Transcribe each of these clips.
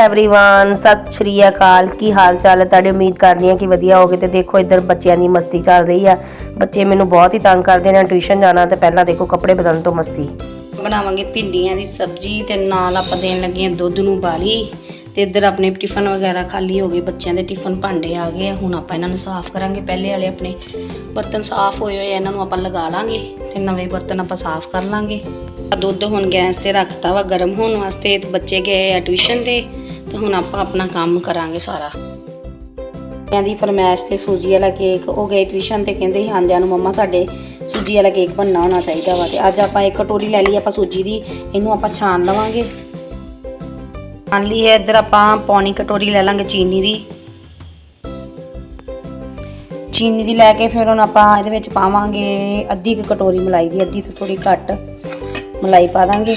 Everyone ਸਤਿ ਸ਼੍ਰੀ ਅਕਾਲ ਕੀ ਹਾਲ ਚਾਲ ਹੈ ਤੁਹਾਡੀ ਉਮੀਦ ਕਰਦੀ ਹਾਂ ਕਿ ਵਧੀਆ ਹੋਗੇ ਤੇ ਦੇਖੋ ਇੱਧਰ ਬੱਚਿਆਂ ਦੀ ਮਸਤੀ ਚੱਲ ਰਹੀ ਆ ਬੱਚੇ ਮੈਨੂੰ ਬਹੁਤ ਹੀ ਤੰਗ ਕਰਦੇ ਨੇ ਟਿਊਸ਼ਨ ਜਾਣਾ ਤੇ ਪਹਿਲਾਂ ਦੇਖੋ ਕੱਪੜੇ ਬਦਲਣ ਤੋਂ ਮਸਤੀ ਬਣਾਵਾਂਗੇ ਭਿੰਡੀਆਂ ਦੀ ਸਬਜ਼ੀ ਤੇ ਨਾਲ ਆਪਾਂ ਦੇਣ ਲੱਗੇ ਹਾਂ ਦੁੱਧ ਨੂੰ ਬਾਲੀ ਤੇ ਇੱਧਰ ਆਪਣੇ ਟਿਫਨ ਵਗੈਰਾ ਖਾਲੀ ਹੋ ਗਏ ਬੱਚਿਆਂ ਦੇ ਟਿਫਨ ਭਾਂਡੇ ਆ ਗਏ ਆ ਹੁਣ ਆਪਾਂ ਇਹਨਾਂ ਨੂੰ ਸਾਫ਼ ਕਰਾਂਗੇ ਪਹਿਲੇ ਵਾਲੇ ਆਪਣੇ ਬਰਤਨ ਸਾਫ਼ ਹੋਏ ਹੋਏ ਆ, ਇਹਨਾਂ ਨੂੰ ਆਪਾਂ ਲਗਾ ਲਾਂਗੇ ਤੇ ਨਵੇਂ ਬਰਤਨ ਆਪਾਂ ਸਾਫ਼ ਕਰ ਲਾਂਗੇ ਆਹ ਦੁੱਧ ਹੁਣ ਗੈਸ ਤੇ ਰੱਖਤਾ ਵਾ ਗਰਮ ਹੋਣ ਵਾਸਤੇ ਤੇ ਬੱਚੇ ਗਏ ਆ ਟਿਊਸ਼ਨ ਤੇ ਤੇ ਹੁਣ ਆਪਾਂ ਆਪਣਾ ਕੰਮ ਕਰਾਂਗੇ ਸਾਰਾ। ਬੱਚਿਆਂ ਦੀ ਫਰਮਾਇਸ਼ ਤੇ ਸੂਜੀ ਵਾਲਾ ਕੇਕ ਉਹ ਗਏ ਟਿਊਸ਼ਨ ਤੇ ਕਹਿੰਦੇ ਸੀ ਆਂਦਿਆਂ ਨੂੰ ਮੰਮਾ ਸਾਡੇ ਸੂਜੀ ਵਾਲਾ ਕੇਕ ਬਣਨਾ ਹੋਣਾ ਚਾਹੀਦਾ ਵਾ ਤੇ ਅੱਜ ਆਪਾਂ ਇੱਕ ਕਟੋਰੀ ਲੈ ਲਈ ਆਪਾਂ ਸੂਜੀ ਦੀ ਇਹਨੂੰ ਆਪਾਂ ਛਾਣ ਲਵਾਂਗੇ। ਛਾਣ ਲਈ ਹੈ ਇੱਧਰ ਆਪਾਂ ਪੌਣੀ ਕਟੋਰੀ ਲੈ ਲਾਂਗੇ ਚੀਨੀ ਦੀ। ਚੀਨੀ ਦੀ ਲੈ ਕੇ ਫਿਰ ਹੁਣ ਆਪਾਂ ਇਹਦੇ ਵਿੱਚ ਪਾਵਾਂਗੇ ਅੱਧੀ ਕੁ ਕਟੋਰੀ ਮਲਾਈ ਦੀ ਅੱਧੀ ਤੋਂ ਥੋੜੀ ਘੱਟ ਮਲਾਈ ਪਾ ਦਾਂਗੇ।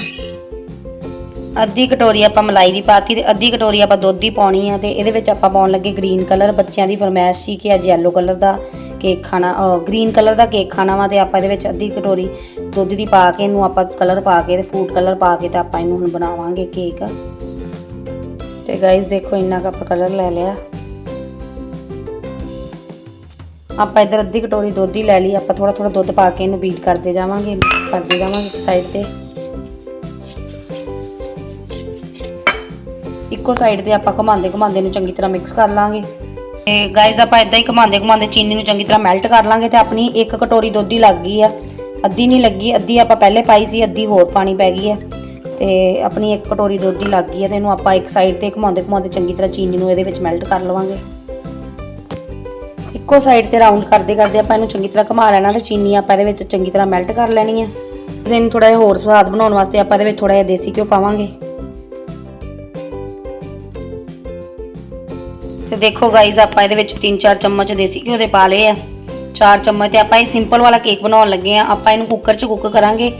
ਅੱਧੀ ਕਟੋਰੀ ਆਪਾਂ ਮਲਾਈ ਦੀ ਪਾਤੀ ਤੇ ਅੱਧੀ ਕਟੋਰੀ ਆਪਾਂ ਦੁੱਧ ਦੀ ਪਾਉਣੀ ਆ ਤੇ ਇਹਦੇ ਵਿੱਚ ਆਪਾਂ ਪਾਉਣ ਲੱਗੇ ਗ੍ਰੀਨ ਕਲਰ ਬੱਚਿਆਂ ਦੀ ਫਰਮਾਇਸ਼ ਸੀ ਕਿ ਅੱਜ ਯੈਲੋ ਕਲਰ ਦਾ ਕੇਕ ਖਾਣਾ ਗ੍ਰੀਨ ਕਲਰ ਦਾ ਕੇਕ ਖਾਣਾ ਵਾ ਤੇ ਆਪਾਂ ਇਹਦੇ ਵਿੱਚ ਅੱਧੀ ਕਟੋਰੀ ਦੁੱਧ ਦੀ ਪਾ ਕੇ ਇਹਨੂੰ ਆਪਾਂ ਕਲਰ ਪਾ ਕੇ ਤੇ ਫੂਡ ਕਲਰ ਪਾ ਕੇ ਤੇ ਆਪਾਂ ਇਹਨੂੰ ਹੁਣ ਬਣਾਵਾਂਗੇ ਕੇਕ। ਤੇ ਗਾਇਸ ਦੇਖੋ ਇੰਨਾ ਕੁ ਆਪਾਂ ਕਲਰ ਲੈ ਲਿਆ। ਆਪਾਂ ਇਧਰ ਅੱਧੀ ਕਟੋਰੀ ਦੁੱਧ ਹੀ ਲੈ ਲਈ, ਆਪਾਂ ਥੋੜਾ ਥੋੜਾ ਦੁੱਧ ਪਾ ਕੇ ਇਹਨੂੰ ਬੀਟ ਕਰਦੇ ਜਾਵਾਂਗੇ ਕਰਦੇ ਜਾਵਾਂਗੇ ਇੱਕ ਸਾਈਡ ਤੇ। ਇੱਕੋ ਸਾਈਡ ਤੇ ਆਪਾਂ ਘੁਮਾਉਂਦੇ ਘੁਮਾਉਂਦੇ ਨੂੰ ਚੰਗੀ ਤਰ੍ਹਾਂ ਮਿਕਸ ਕਰ ਲਾਂਗੇ। ਤੇ ਗਾਇਜ਼ ਆਪਾਂ ਇਦਾਂ ਹੀ ਘੁਮਾਉਂਦੇ ਘੁਮਾਉਂਦੇ ਚੀਨੀ ਨੂੰ ਚੰਗੀ ਤਰ੍ਹਾਂ ਮੈਲਟ ਕਰ ਲਾਂਗੇ ਤੇ ਆਪਣੀ ਇੱਕ ਕਟੋਰੀ ਦੁੱਧ ਦੀ ਲੱਗ ਗਈ ਆ। ਅੱਧੀ ਨਹੀਂ ਲੱਗੀ, ਅੱਧੀ ਆਪਾਂ ਪਹਿਲੇ ਪਾਈ ਸੀ, ਅੱਧੀ ਹੋਰ ਪਾਣੀ ਪੈ ਗਈ ਆ। ਤੇ ਆਪਣੀ ਇੱਕ ਕਟੋਰੀ ਦੁੱਧ ਦੀ ਲੱਗ ਗਈ ਆ ਤੇ ਇਹਨੂੰ ਆਪਾਂ ਇੱਕ ਸਾਈਡ ਤੇ ਘੁਮਾਉਂਦੇ ਘੁਮਾਉਂਦੇ ਚੰਗੀ ਤਰ੍ਹਾਂ ਚੀਨੀ ਨੂੰ ਇਹਦੇ ਵਿੱਚ ਮੈਲਟ ਕਰ ਲਵਾਂਗੇ। ਇੱਕੋ ਸਾਈਡ ਤੇ ਰਾਉਂਡ ਕਰਦੇ ਕਰਦੇ ਆਪਾਂ ਇਹਨੂੰ ਚੰਗੀ ਤਰ੍ਹਾਂ ਘੁਮਾ ਲੈਣਾ ਤੇ ਚੀਨੀ ਆਪਾਂ ਇਹਦੇ ਵਿੱਚ ਚੰਗੀ ਤਰ੍ਹਾਂ ਮੈਲਟ ਕਰ ਲੈਣੀ ਆ। ਇਹਨੂੰ ਥੋੜਾ ਜਿਹਾ ਹੋਰ ਸਵਾਦ ਬਣਾਉਣ ਵਾਸਤੇ ਆਪਾਂ ਇਹਦੇ ਵਿੱਚ ਥੋੜਾ ਜਿਹਾ ਦੇਸੀ ਘਿਓ ਪਾਵਾਂਗੇ। ਤੇ ਦੇਖੋ ਗਾਈਜ਼ ਆਪਾਂ ਇਹਦੇ ਵਿੱਚ 3-4 ਚਮਚ ਦੇਸੀ ਘਿਓ ਦੇ ਪਾ ਲਏ ਆ। 4 ਚਮਚ ਤੇ ਆਪਾਂ ਇਹ ਸਿੰਪਲ ਵਾਲਾ ਕੇਕ ਬਣਾਉਣ ਲੱਗੇ ਆ। ਆਪਾਂ ਇਹਨੂੰ ਕੁੱਕਰ 'ਚ ਕੁੱਕ ਕਰਾਂਗੇ।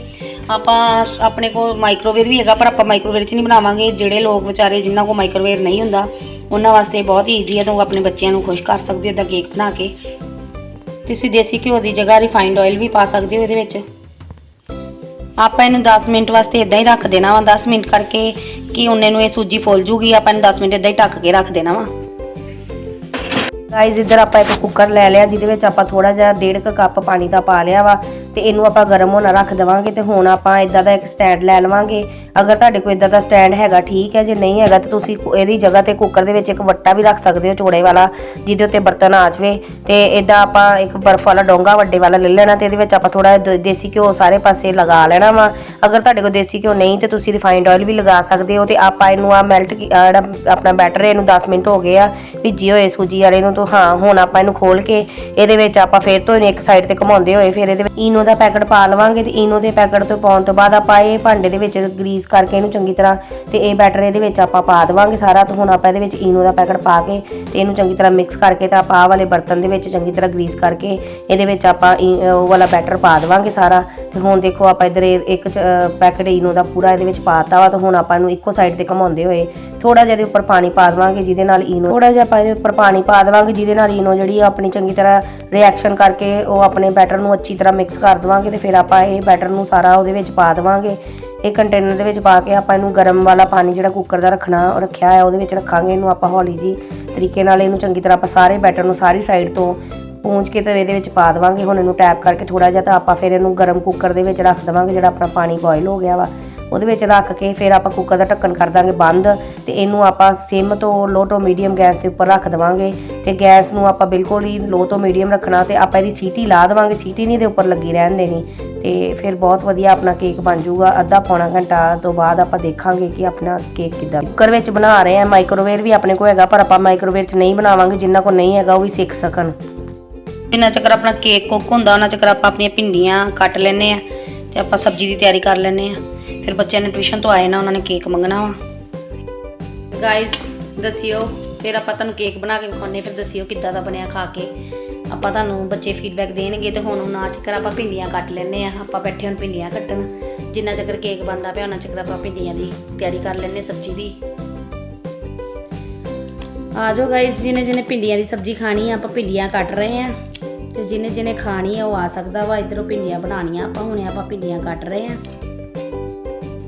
ਆਪਾਂ ਆਪਣੇ ਕੋਲ ਮਾਈਕ੍ਰੋਵੇਵ ਵੀ ਹੈਗਾ, ਪਰ ਆਪਾਂ ਮਾਈਕ੍ਰੋਵੇਵ 'ਚ ਨਹੀਂ ਬਣਾਵਾਂਗੇ। ਜਿਹੜੇ ਲੋਕ ਵਿਚਾਰੇ ਜਿਨ੍ਹਾਂ ਕੋਲ ਮਾਈਕ੍ਰੋਵੇਵ ਨਹੀਂ ਹੁੰਦਾ, ਉਹਨਾਂ ਵਾਸਤੇ ਬਹੁਤ ਈਜ਼ੀ ਹੈ ਤਾਂ ਉਹ ਆਪਣੇ ਬੱਚਿਆਂ ਨੂੰ ਖੁਸ਼ ਕਰ ਸਕਦੇ ਇਦਾਂ ਕੇਕ ਬਣਾ ਕੇ। ਤੁਸੀਂ ਦੇਸੀ ਘਿਓ ਦੀ ਜਗ੍ਹਾ ਰਿਫਾਈਨਡ ਆਇਲ ਵੀ ਪਾ ਸਕਦੇ ਹੋ ਇਹਦੇ ਵਿੱਚ। ਆਪਾਂ ਇਹਨੂੰ 10 ਮਿੰਟ ਵਾਸਤੇ ਇਦਾਂ ਹੀ ਰੱਖ ਦੇਣਾ ਵਾ। 10 ਮਿੰਟ ਕਰਕੇ ਕਿ ਉਹਨੇ ਨੂੰ ਇਹ ਸੂਜੀ ਫੁੱਲ ਜੂਗੀ। ਆਪਾਂ ਇਹਨੂੰ 10 ਮਿੰਟ ਇਦਾਂ ਹੀ ਢੱਕ ਕੇ ਰੱਖ ਦੇਣਾ ਵਾ। ਗਾਈਜ਼ ਇੱਧਰ ਆਪਾਂ ਇੱਕ ਕੁੱਕਰ ਲੈ ਲਿਆ, ਜਿਹਦੇ ਵਿੱਚ ਆਪਾਂ ਥੋੜਾ ਜਿਹਾ ਡੇਢ ਕੁ ਕੱਪ ਪਾਣੀ ਦਾ ਪਾ ਲਿਆ ਵਾ ਤੇ ਇਹਨੂੰ ਆਪਾਂ ਗਰਮ ਹੋਣਾ ਰੱਖ ਦੇਵਾਂਗੇ ਤੇ ਹੁਣ ਆਪਾਂ ਇਦਾਂ ਦਾ ਇੱਕ ਸਟੈਂਡ ਲੈ ਲਵਾਂਗੇ। ਅਗਰ ਤੁਹਾਡੇ ਕੋਲ ਇਦਾਂ ਦਾ ਸਟੈਂਡ ਹੈਗਾ, ਠੀਕ ਹੈ, ਜੇ ਨਹੀਂ ਹੈਗਾ ਤਾਂ ਤੁਸੀਂ ਇਹਦੀ ਜਗ੍ਹਾ ਤੇ ਕੁੱਕਰ ਦੇ ਵਿੱਚ ਇੱਕ ਵੱਟਾ ਵੀ ਰੱਖ ਸਕਦੇ ਹੋ, ਚੋੜੇ ਵਾਲਾ, ਜਿਹਦੇ ਉੱਤੇ ਬਰਤਨ ਆ ਜਾਵੇ। ਤੇ ਇਦਾਂ ਆਪਾਂ ਇੱਕ ਬਰਫ ਵਾਲਾ ਡੋਂਗਾ ਵੱਡੇ ਵਾਲਾ ਲੈ ਲੈਣਾ ਤੇ ਇਹਦੇ ਵਿੱਚ ਆਪਾਂ ਥੋੜਾ ਦੇਸੀ ਘਿਓ ਸਾਰੇ ਪਾਸੇ ਲਗਾ ਲੈਣਾ ਵਾ। ਅਗਰ ਤੁਹਾਡੇ ਕੋਲ ਦੇਸੀ ਘਿਓ ਨਹੀਂ ਤੇ ਤੁਸੀਂ ਰਿਫਾਈਨਡ ਆਇਲ ਵੀ ਲਗਾ ਸਕਦੇ ਹੋ ਤੇ ਆਪਾਂ ਇਹਨੂੰ ਆ ਮੈਲਟ ਜਿਹੜਾ ਆਪਣਾ ਬੈਟਰ ਇਹਨੂੰ 10 ਮਿੰਟ ਹੋ ਗਏ ਆ ਭਿੱਜੀ ਹੋਏ ਸੂਜੀ ਵਾਲੇ ਨੂੰ ਤਾਂ। ਹਾਂ, ਹੁਣ ਆਪਾਂ ਇਹਨੂੰ ਖੋਲ ਕੇ ਇਹਦੇ ਵਿੱਚ ਆਪਾਂ ਫੇਰ ਤੋਂ ਇੱਕ ਸਾਈਡ ਤੇ ਘੁਮਾਉਂਦੇ ਹੋਏ ਫਿਰ ਇਹਦੇ ਵਿੱਚ ਈਨੋ ਦਾ ਪੈਕਟ ਪਾ ਲਵਾਂਗੇ ਤੇ ਈਨੋ ਦੇ ਪੈਕਟ ਤੋਂ ਪਾਉਣ ਤੋਂ ਬਾਅਦ ਆਪਾਂ ਇਹ ਭਾਂਡੇ ਦੇ ਵਿੱਚ ਗਰੀਸ ਕਰਕੇ ਇਹਨੂੰ ਚੰਗੀ ਤਰ੍ਹਾਂ ਤੇ ਇਹ ਬੈਟਰ ਇਹਦੇ ਵਿੱਚ ਆਪਾਂ ਪਾ ਦੇਵਾਂਗੇ ਸਾਰਾ ਤੇ ਹੁਣ ਆਪਾਂ ਇਹਦੇ ਵਿੱਚ ਈਨੋ ਦਾ ਪੈਕਟ ਪਾ ਕੇ ਤੇ ਇਹਨੂੰ ਚੰਗੀ ਤਰ੍ਹਾਂ ਮਿਕਸ ਕਰਕੇ ਤਾਂ ਆਪਾਂ ਆਹ ਵਾਲੇ ਬਰਤਨ ਦੇ ਵਿੱਚ ਚੰਗੀ ਤਰ੍ਹਾਂ ਗਰੀਸ ਕਰਕੇ ਇਹਦੇ ਵਿੱਚ ਆਪਾਂ ਈ- ਉਹ ਵਾਲਾ ਬੈਟਰ ਪਾ ਦੇਵਾਂਗੇ ਸਾਰਾ ਤੇ ਹੁਣ ਦੇਖੋ ਆਪਾਂ ਇਧਰ ਇੱਕ ਪੈਕਟ ਈਨੋ ਦਾ ਪੂਰਾ ਇਹਦੇ ਵਿੱਚ ਪਾਤਾ ਵਾ ਤਾਂ ਹੁਣ ਆਪਾਂ ਇਹਨੂੰ ਇੱਕੋ ਸਾਈਡ ਤੇ ਘਮਾਉਂਦੇ ਹੋਏ ਥੋੜਾ ਜਿਹਾ ਇਹਦੇ ਉੱਪਰ ਪਾਣੀ ਪਾ ਦੇਵਾਂਗੇ ਜਿਹਦੇ ਨਾਲ ਈਨੋ ਥੋੜਾ ਜਿਹਾ ਆਪਾਂ ਇਹਦੇ ਉੱਪਰ ਪਾਣੀ ਪਾ ਦੇਵਾਂਗੇ ਜਿਹਦੇ ਨਾਲ ਈਨੋ ਜਿਹੜੀ ਆ ਆਪਣੀ ਚੰਗੀ ਤਰ੍ਹਾਂ ਰਿਐਕਸ਼ਨ ਕਰਕੇ ਉਹ ਆਪਣੇ ਬੈਟਰ ਨੂੰ ਅੱਛੀ ਤਰ੍ਹਾਂ ਮਿਕਸ ਕਰ ਦੇਵਾਂਗੇ ਤੇ ਫਿਰ ਆਪਾਂ ਇਹ ਬੈਟਰ ਨੂੰ ਸਾਰਾ ਉਹਦੇ ਵਿੱਚ ਪਾ ਦੇਵਾਂਗੇ ਇਹ ਕੰਟੇਨਰ ਦੇ ਵਿੱਚ ਪਾ ਕੇ ਆਪਾਂ ਇਹਨੂੰ ਗਰਮ ਵਾਲਾ ਪਾਣੀ ਜਿਹੜਾ ਕੁੱਕਰ ਦਾ ਰੱਖਣਾ ਰੱਖਿਆ ਹੈ ਉਹਦੇ ਵਿੱਚ ਰੱਖਾਂਗੇ ਇਹਨੂੰ ਆਪਾਂ ਹੌਲੀ ਜੀ ਤਰੀਕੇ ਨਾਲ ਇਹਨੂੰ ਚੰਗੀ ਤਰ੍ਹਾਂ ਆਪਾਂ ਸਾਰੇ ਬੈਟਰ ਨੂੰ ਸਾਰੀ ਸਾਈਡ ਤੋਂ ਪੂੰਝ ਕੇ ਤੇ ਇਹਦੇ ਵਿੱਚ ਪਾ ਦੇਵਾਂਗੇ। ਹੁਣ ਇਹਨੂੰ ਟੈਪ ਕਰਕੇ ਥੋੜਾ ਜਿਹਾ ਤਾਂ ਆਪਾਂ ਫਿਰ ਇਹਨੂੰ ਗਰਮ ਕੁੱਕਰ ਦੇ ਵਿੱਚ ਰੱਖ ਦੇਵਾਂਗੇ, ਜਿਹੜਾ ਆਪਣਾ ਪਾਣੀ ਬੋਇਲ ਹੋ ਗਿਆ ਵਾ। ਉਹਦੇ ਵਿੱਚ ਰੱਖ ਕੇ ਫਿਰ ਆਪਾਂ ਕੁੱਕਰ ਦਾ ਢੱਕਣ ਕਰ ਦਾਂਗੇ ਬੰਦ ਤੇ ਇਹਨੂੰ ਆਪਾਂ ਸਿਮ ਤੋਂ ਲੋ ਤੋਂ ਮੀਡੀਅਮ ਗੈਸ ਦੇ ਉੱਪਰ ਰੱਖ ਦੇਵਾਂਗੇ ਤੇ ਗੈਸ ਨੂੰ ਆਪਾਂ ਬਿਲਕੁਲ ਹੀ ਲੋ ਤੋਂ ਮੀਡੀਅਮ ਰੱਖਣਾ ਤੇ ਆਪਾਂ ਇਹਦੀ ਸੀਟੀ ਲਾ ਦੇਵਾਂਗੇ, ਸੀਟੀ ਨਹੀਂ ਦੇ ਉੱਪਰ ਲੱਗੀ ਰਹਿਣ ਦੇਣੀ ਤੇ ਫਿਰ ਬਹੁਤ ਵਧੀਆ ਆਪਣਾ ਕੇਕ ਬਣ ਜਾਊਗਾ। ਅੱਧਾ ਪੌਣਾ ਘੰਟਾ ਤੋਂ ਬਾਅਦ ਆਪਾਂ ਦੇਖਾਂਗੇ ਕਿ ਆਪਣਾ ਕੇਕ ਕਿੱਦਾਂ। ਕੁੱਕਰ ਵਿੱਚ ਬਣਾ ਰਹੇ ਆ ਮਾਈਕ੍ਰੋਵੇਵ ਵੀ ਆਪਣੇ ਕੋਲ ਹੈਗਾ ਪਰ ਆਪਾਂ ਮਾਈਕ੍ਰੋਵੇਵ 'ਚ ਨਹੀਂ ਬਣਾਵਾਂਗੇ, ਜਿੰਨਾ ਕੋਲ ਨਹੀਂ ਹੈਗਾ ਉਹ ਵੀ ਸਿੱਖ ਸਕਣ। ਜਿੰਨਾ ਚੱਕਰ ਆਪਣਾ ਕੇਕ ਕੁੱਕ ਹੁੰਦਾ, ਉਹਨਾਂ ਚੱਕਰ ਆਪਾਂ ਆਪਣੀਆਂ ਭਿੰਡੀਆਂ ਕੱਟ ਲੈਨੇ ਆ ਤੇ ਆਪਾਂ ਸਬਜ਼ੀ ਦੀ ਤਿਆਰੀ ਕਰ ਲੈਨੇ ਆ ਫਿਰ ਬੱਚਿਆਂ ਨੇ ਟਿਊਸ਼ਨ ਤੋਂ ਆਏ ਨਾ, ਉਹਨਾਂ ਨੇ ਕੇਕ ਮੰਗਣਾ ਵਾ। ਗਾਇਸ ਦੱਸਿਓ, ਫਿਰ ਆਪਾਂ ਤੁਹਾਨੂੰ ਕੇਕ ਬਣਾ ਕੇ ਵਿਖਾਉਣੇ ਫਿਰ ਦੱਸਿਓ ਕਿੱਦਾਂ ਦਾ ਬਣਿਆ ਖਾ ਕੇ। ਆਪਾਂ ਤੁਹਾਨੂੰ ਬੱਚੇ ਫੀਡਬੈਕ ਦੇਣਗੇ ਤੇ ਹੁਣ ਨਾ ਚੱਕਰ ਆਪਾਂ ਭਿੰਡੀਆਂ ਕੱਟ ਲੈਨੇ ਆ ਆਪਾਂ ਬੈਠੇ ਹੁਣ ਭਿੰਡੀਆਂ ਕੱਟਣ। ਜਿੰਨਾ ਚੱਕਰ ਕੇਕ ਬਣਦਾ ਪਿਆ, ਉਹਨਾਂ ਚੱਕਰ ਆਪਾਂ ਭਿੰਡੀਆਂ ਦੀ ਤਿਆਰੀ ਕਰ ਲੈਨੇ ਸਬਜ਼ੀ ਦੀ। ਆ ਜਾਓ ਗਾਇਸ ਜਿਹਨੇ ਜਿਹਨੇ ਭਿੰਡੀਆਂ ਦੀ ਸਬਜ਼ੀ ਖਾਣੀ ਆ, ਆਪਾਂ ਭਿੰਡੀਆਂ ਕੱਟ ਰਹੇ ਆ ਤੇ ਜਿਨੇ ਜਿਨੇ ਖਾਣੀ ਆ ਉਹ ਆ ਸਕਦਾ ਵਾ। ਇਧਰੋਂ ਭਿੰਡੀਆਂ ਬਣਾਉਣੀਆਂ। ਆਪਾਂ ਹੁਣੇ ਆਪਾਂ ਭਿੰਡੀਆਂ ਕੱਟ ਰਹੇ ਆ।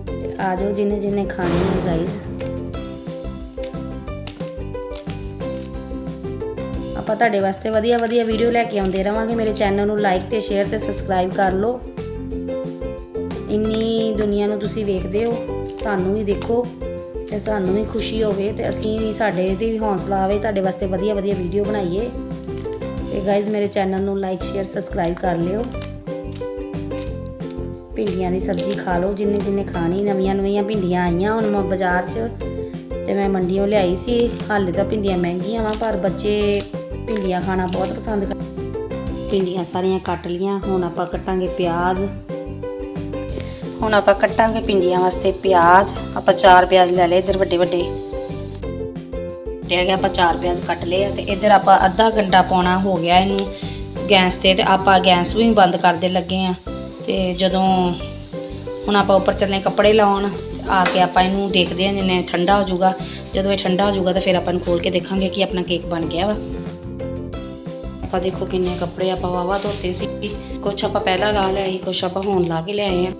ਤੇ ਆ ਜਾਓ ਜਿਨੇ ਜਿਨੇ ਖਾਣੀ ਹੈ ਗਾਈਸ ਆਪਾਂ ਤੁਹਾਡੇ ਵਾਸਤੇ ਵਧੀਆ ਵਧੀਆ ਵੀਡੀਓ ਲੈ ਕੇ ਆਉਂਦੇ ਰਵਾਂਗੇ। ਮੇਰੇ ਚੈਨਲ ਨੂੰ ਲਾਈਕ ਤੇ ਸ਼ੇਅਰ ਤੇ ਸਬਸਕ੍ਰਾਈਬ ਕਰ ਲਓ। ਇੰਨੀ ਦੁਨੀਆ ਨੂੰ ਤੁਸੀਂ ਵੇਖਦੇ ਹੋ, ਸਾਨੂੰ ਵੀ ਦੇਖੋ ਤੇ ਸਾਨੂੰ ਵੀ ਖੁਸ਼ੀ ਹੋਵੇ ਤੇ ਅਸੀਂ ਵੀ ਸਾਡੇ ਤੇ ਵੀ ਹੌਸਲਾ ਆਵੇ, ਤੁਹਾਡੇ ਵਾਸਤੇ ਵਧੀਆ ਵਧੀਆ ਵੀਡੀਓ ਬਣਾਈਏ। ਤੇ ਗਾਇਜ਼ ਮੇਰੇ ਚੈਨਲ ਨੂੰ ਲਾਈਕ ਸ਼ੇਅਰ ਸਬਸਕ੍ਰਾਈਬ ਕਰ ਲਿਓ। ਭਿੰਡੀਆਂ ਦੀ ਸਬਜ਼ੀ ਖਾ ਲਓ। ਜਿੰਨੇ ਜਿੰਨੇ ਖਾਣੀ, ਨਵੀਆਂ ਨਵੀਆਂ ਭਿੰਡੀਆਂ ਆਈਆਂ ਹੁਣ ਮੈਂ ਬਾਜ਼ਾਰ 'ਚ ਤੇ ਮੈਂ ਮੰਡੀੋਂ ਲਿਆਈ ਸੀ। ਹਾਲੇ ਤਾਂ ਭਿੰਡੀਆਂ ਮਹਿੰਗੀਆਂ ਵਾ, ਪਰ ਬੱਚੇ ਭਿੰਡੀਆਂ ਖਾਣਾ ਬਹੁਤ ਪਸੰਦ ਕਰਦੇ ਭਿੰਡੀਆਂ ਸਾਰੀਆਂ ਕੱਟ ਲੀਆਂ। ਹੁਣ ਆਪਾਂ ਕੱਟਾਂਗੇ ਪਿਆਜ਼। ਹੁਣ ਆਪਾਂ ਕੱਟਾਂਗੇ ਭਿੰਡੀਆਂ ਵਾਸਤੇ ਪਿਆਜ਼। ਆਪਾਂ ਚਾਰ ਪਿਆਜ਼ ਲੈ ਲਏ, ਇੱਧਰ ਵੱਡੇ ਵੱਡੇ ਤੇ ਗਿਆ, ਆਪਾਂ ਚਾਰ ਪਿਆਜ਼ ਕੱਟ ਲਏ ਆ ਤੇ ਇੱਧਰ ਆਪਾਂ ਅੱਧਾ ਘੰਟਾ ਪਾਉਣਾ ਹੋ ਗਿਆ ਇਹਨੂੰ ਗੈਸ ਤੇ ਤੇ ਆਪਾਂ ਗੈਸ ਵੀ ਬੰਦ ਕਰਦੇ ਲੱਗੇ ਆ। ਤੇ ਜਦੋਂ ਹੁਣ ਆਪਾਂ ਉੱਪਰ ਚੱਲੇ ਕੱਪੜੇ ਲਾਉਣ, ਆ ਕੇ ਆਪਾਂ ਇਹਨੂੰ ਦੇਖਦੇ ਹਾਂ ਜਿੰਨੇ ਠੰਡਾ ਹੋ ਜਾਊਗਾ। ਜਦੋਂ ਇਹ ਠੰਡਾ ਹੋ ਜਾਊਗਾ ਤਾਂ ਫਿਰ ਆਪਾਂ ਇਹਨੂੰ ਖੋਲ ਕੇ ਦੇਖਾਂਗੇ ਕਿ ਆਪਣਾ ਕੇਕ ਬਣ ਗਿਆ ਵਾ। ਆਪਾਂ ਦੇਖੋ ਕਿੰਨੇ ਕੱਪੜੇ ਆਪਾਂ ਵਾਵਾ ਧੋਤੇ ਸੀ। ਕੁਛ ਆਪਾਂ ਪਹਿਲਾਂ ਲਾ ਲਿਆਏ ਕੁਛ ਆਪਾਂ ਹੁਣ ਲਾ ਕੇ ਲਿਆਏ ਆ।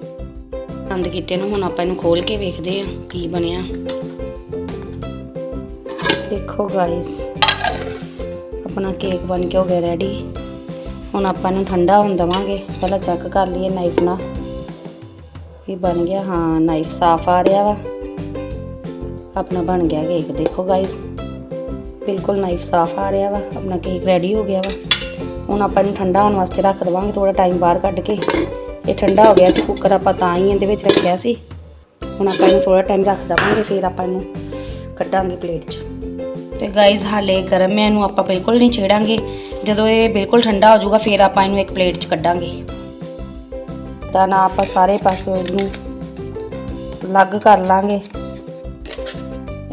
ਬੰਦ ਕੀਤੇ ਨੂੰ ਹੁਣ ਆਪਾਂ ਇਹਨੂੰ ਖੋਲ ਕੇ ਵੇਖਦੇ ਆ ਕੀ ਬਣਿਆ। ਦੇਖੋ ਗਾਇਸ ਆਪਣਾ ਕੇਕ ਬਣ ਕੇ ਹੋ ਗਿਆ ਰੈਡੀ ਹੁਣ ਆਪਾਂ ਇਹਨੂੰ ਠੰਡਾ ਹੋਣ ਦਵਾਂਗੇ। ਪਹਿਲਾਂ ਚੈੱਕ ਕਰ ਲਈਏ ਨਾਈਫ ਨਾਲ। ਇਹ ਬਣ ਗਿਆ, ਹਾਂ ਨਾਈਫ ਸਾਫ਼ ਆ ਰਿਹਾ ਵਾ। ਆਪਣਾ ਬਣ ਗਿਆ ਕੇਕ ਦੇਖੋ ਗਾਇਸ ਬਿਲਕੁਲ ਨਾਈਫ ਸਾਫ਼ ਆ ਰਿਹਾ ਵਾ। ਆਪਣਾ ਕੇਕ ਰੈਡੀ ਹੋ ਗਿਆ ਵਾ। ਹੁਣ ਆਪਾਂ ਇਹਨੂੰ ਠੰਡਾ ਹੋਣ ਵਾਸਤੇ ਰੱਖ ਦਵਾਂਗੇ ਥੋੜਾ ਟਾਈਮ ਬਾਹਰ ਕੱਢ ਕੇ। ਇਹ ਠੰਡਾ ਹੋ ਗਿਆ ਸੀ ਕੁੱਕਰ ਆਪਾਂ ਤਾਂ ਹੀ ਇਹਦੇ ਵਿੱਚ ਰੱਖਿਆ ਸੀ। ਹੁਣ ਆਪਾਂ ਇਹਨੂੰ ਥੋੜਾ ਟਾਈਮ ਰੱਖ ਦਵਾਂਗੇ, ਫਿਰ ਆਪਾਂ ਇਹਨੂੰ ਕੱਢਾਂਗੇ ਪਲੇਟ 'ਚ। ਤੇ ਗਾਇਜ਼ ਹਾਲੇ ਗਰਮ ਹੈ, ਇਹਨੂੰ ਆਪਾਂ ਬਿਲਕੁਲ ਨਹੀਂ ਛੇੜਾਂਗੇ। ਜਦੋਂ ਇਹ ਬਿਲਕੁਲ ਠੰਡਾ ਹੋ ਜਾਊਗਾ, ਫਿਰ ਆਪਾਂ ਇਹਨੂੰ ਇੱਕ ਪਲੇਟ 'ਚ ਕੱਢਾਂਗੇ। ਤਾਂ ਨਾ ਆਪਾਂ ਸਾਰੇ ਪਾਸੇ ਇਹਨੂੰ ਅਲੱਗ ਕਰ ਲਾਂਗੇ।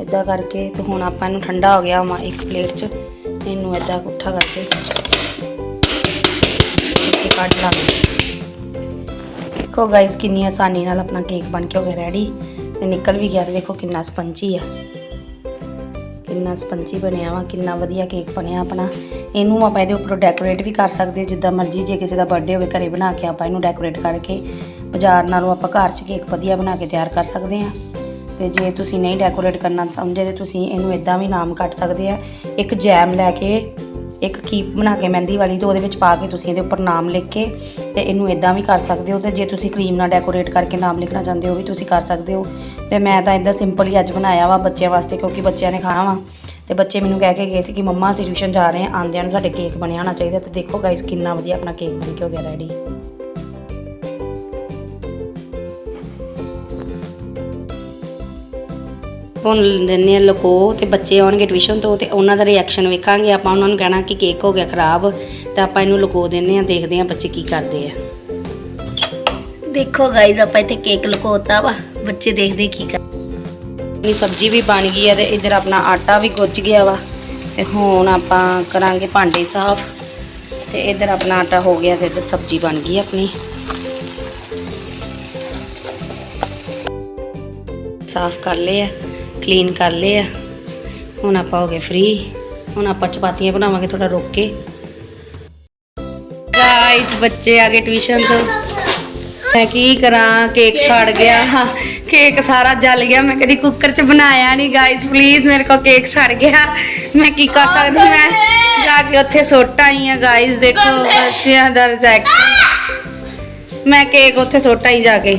ਇਦਾਂ ਕਰਕੇ ਤੇ ਹੁਣ ਆਪਾਂ ਇਹਨੂੰ ਠੰਡਾ ਹੋ ਗਿਆ ਵਾ ਇੱਕ ਪਲੇਟ 'ਚ। ਇਹਨੂੰ ਇਦਾਂ ਇਕੱਠਾ ਕਰਕੇ ਇੱਥੇ ਕੱਢ ਲਾਂਗੇ। ਦੇਖੋ ਗਾਇਜ਼ ਕਿੰਨੀ ਆਸਾਨੀ ਨਾਲ ਆਪਣਾ ਕੇਕ ਬਣ ਕੇ ਹੋ ਗਿਆ ਰੈਡੀ ਤੇ ਨਿਕਲ ਵੀ ਗਿਆ ਤੇ ਵੇਖੋ ਕਿੰਨਾ ਸਪੰਜੀ ਆ। ਕਿੰਨਾ ਸਪੰਚੀ ਬਣਿਆ ਵਾ, ਕਿੰਨਾ ਵਧੀਆ ਕੇਕ ਬਣਿਆ ਆਪਣਾ। ਇਹਨੂੰ ਆਪਾਂ ਇਹਦੇ ਉੱਪਰੋਂ ਡੈਕੋਰੇਟ ਵੀ ਕਰ ਸਕਦੇ ਹਾਂ, ਜਿੱਦਾਂ ਮਰਜ਼ੀ ਜੇ ਕਿਸੇ ਦਾ ਬਰਥਡੇ ਹੋਵੇ ਘਰੇ ਬਣਾ ਕੇ ਆਪਾਂ ਇਹਨੂੰ ਡੈਕੋਰੇਟ ਕਰਕੇ ਬਾਜ਼ਾਰ ਨਾਲੋਂ ਆਪਾਂ ਘਰ 'ਚ ਕੇਕ ਵਧੀਆ ਬਣਾ ਕੇ ਤਿਆਰ ਕਰ ਸਕਦੇ ਹਾਂ। ਤੇ ਜੇ ਤੁਸੀਂ ਨਹੀਂ ਡੈਕੋਰੇਟ ਕਰਨਾ ਸਮਝਦੇ ਤੇ ਤੁਸੀਂ ਇਹਨੂੰ ਇਦਾਂ ਵੀ ਨਾਮ ਕੱਟ ਸਕਦੇ ਆ। ਇੱਕ ਜੈਮ ਲੈ ਕੇ ਇੱਕ ਕੀਪ ਬਣਾ ਕੇ ਮਹਿੰਦੀ ਵਾਲੀ ਤੇ ਉਹਦੇ ਵਿੱਚ ਪਾ ਕੇ ਤੁਸੀਂ ਇਹਦੇ ਉੱਪਰ ਨਾਮ ਲਿਖ ਕੇ ਤੇ ਇਹਨੂੰ ਇਦਾਂ ਵੀ ਕਰ ਸਕਦੇ ਹੋ ਤੇ ਜੇ ਤੁਸੀਂ ਕਰੀਮ ਨਾਲ ਡੈਕੋਰੇਟ ਕਰਕੇ ਨਾਮ ਲਿਖਣਾ ਚਾਹੁੰਦੇ ਹੋ ਵੀ ਤੁਸੀਂ ਕਰ ਸਕਦੇ ਹੋ। ਤੇ ਮੈਂ ਤਾਂ ਇਦਾਂ ਸਿੰਪਲ ਹੀ ਅੱਜ ਬਣਾਇਆ ਵਾ ਬੱਚਿਆਂ ਵਾਸਤੇ ਕਿਉਂਕਿ ਬੱਚਿਆਂ ਨੇ ਖਾਣਾ ਵਾ। ਤੇ ਬੱਚੇ ਮੈਨੂੰ ਕਹਿ ਕੇ ਗਏ ਸੀ ਕਿ ਮੰਮਾ ਅਸੀਂ ਟਿਊਸ਼ਨ ਜਾ ਰਹੇ ਹਾਂ, ਆਂਦਿਆਂ ਨੂੰ ਸਾਡੇ ਕੇਕ ਬਣਿਆ ਹੋਣਾ ਚਾਹੀਦਾ ਤੇ ਦੇਖੋ ਗਾਇਸ ਕਿੰਨਾ ਵਧੀਆ ਆਪਣਾ ਕੇਕ ਬਣ ਕੇ ਹੋ ਗਿਆ ਰੈਡੀ ਹੁਣ ਦਿੰਦੇ ਆ ਲਕੋ ਤੇ ਬੱਚੇ ਆਉਣਗੇ ਟਿਊਸ਼ਨ ਤੋਂ ਤੇ ਉਹਨਾਂ ਦਾ ਰਿਐਕਸ਼ਨ ਵੇਖਾਂਗੇ। ਆਪਾਂ ਉਹਨਾਂ ਨੂੰ ਕਹਿਣਾ ਕਿ ਕੇਕ ਹੋ ਗਿਆ ਖਰਾਬ ਤੇ ਆਪਾਂ ਇਹਨੂੰ ਲਕੋ ਦਿੰਦੇ ਆ ਦੇਖਦੇ ਆ ਬੱਚੇ ਕੀ ਕਰਦੇ ਆ। ਦੇਖੋ ਗਾਇਜ਼ ਆਪਾਂ ਇੱਥੇ ਕੇਕ ਲਕੋਤਾ ਵਾ। ਬੱਚੇ ਦੇਖਦੇ ਕੀ ਕਰ ਇਹ ਸਬਜ਼ੀ ਵੀ ਬਣ ਗਈ ਹੈ ਤੇ ਇੱਧਰ ਆਪਣਾ ਆਟਾ ਵੀ ਗੁੱਝ ਗਿਆ ਵਾ। ਤੇ ਹੁਣ ਆਪਾਂ ਕਰਾਂਗੇ ਭਾਂਡੇ ਸਾਫ਼। ਤੇ ਇੱਧਰ ਆਪਣਾ ਆਟਾ ਹੋ ਗਿਆ ਤੇ ਇੱਧਰ ਸਬਜ਼ੀ ਬਣ ਗਈ ਆਪਣੀ। ਸਾਫ਼ ਕਰ ਲਏ ਆ। ਕਲੀਨ ਕਰ ਲਏ ਆ ਹੁਣ ਆਪਾਂ ਹੋ ਗਏ ਫ੍ਰੀ ਹੁਣ ਆਪਾਂ ਚਪਾਤੀਆਂ ਬਣਾਵਾਂਗੇ ਥੋੜਾ ਰੁਕ ਕੇ ਗਾਇਸ ਬੱਚੇ ਆ ਗਏ ਟਿਊਸ਼ਨ ਤੋਂ ਮੈਂ ਕੀ ਕਰਾਂ ਕੇਕ ਸੜ ਗਿਆ ਕੇਕ ਸਾਰਾ ਜਲ ਗਿਆ ਮੈਂ ਕਦੀ ਕੁੱਕਰ 'ਚ ਬਣਾਇਆ ਨਹੀਂ ਗਾਇਸ ਪਲੀਜ਼ ਮੇਰੇ ਕੋ ਕੇਕ ਸੜ ਗਿਆ ਮੈਂ ਕੀ ਕਰ ਸਕਦੀ ਮੈਂ ਜਾ ਕੇ ਉੱਥੇ ਸੁੱਟ ਆਈ ਆ ਗਾਇਸ ਦੇਖੋ ਬੱਚਿਆਂ ਦਾ ਰਿਐਕਸ਼ਨ ਮੈਂ ਕੇਕ ਉੱਥੇ ਸੁੱਟ ਆਈ ਜਾ ਕੇ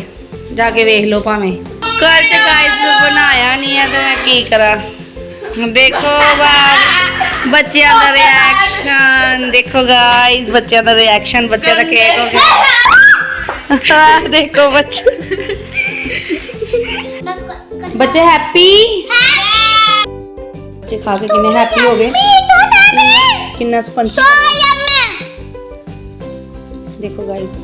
ਜਾ ਕੇ ਵੇਖ ਲਓ ਭਾਵੇਂ ਕੁੱਕਰ 'ਚ ਗਾਇਸ ਬਣਾਇਆ ਨਹੀਂ ਆ ਤੇ ਮੈਂ ਕੀ ਕਰਾਂ ਦੇਖੋ ਬਾਬ ਬੱਚਿਆਂ ਦਾ ਰਿਐਕਸ਼ਨ ਦੇਖੋ ਗਾਇਸ ਬੱਚਿਆਂ ਦਾ ਰਿਐਕਸ਼ਨ ਬੱਚਿਆਂ ਦਾ ਕੇਕ ਹੋ ਗਿਆ ਆਹ ਦੇਖੋ ਬੱਚੇ ਬੱਚੇ ਹੈਪੀ ਬੱਚੇ ਖਾ ਕੇ ਕਿੰਨੇ ਹੈਪੀ ਹੋ ਗਏ ਕਿੰਨਾ- ਕਿੰਨਾ ਸਪੰਚੀ ਦੇਖੋ ਗਾਇਸ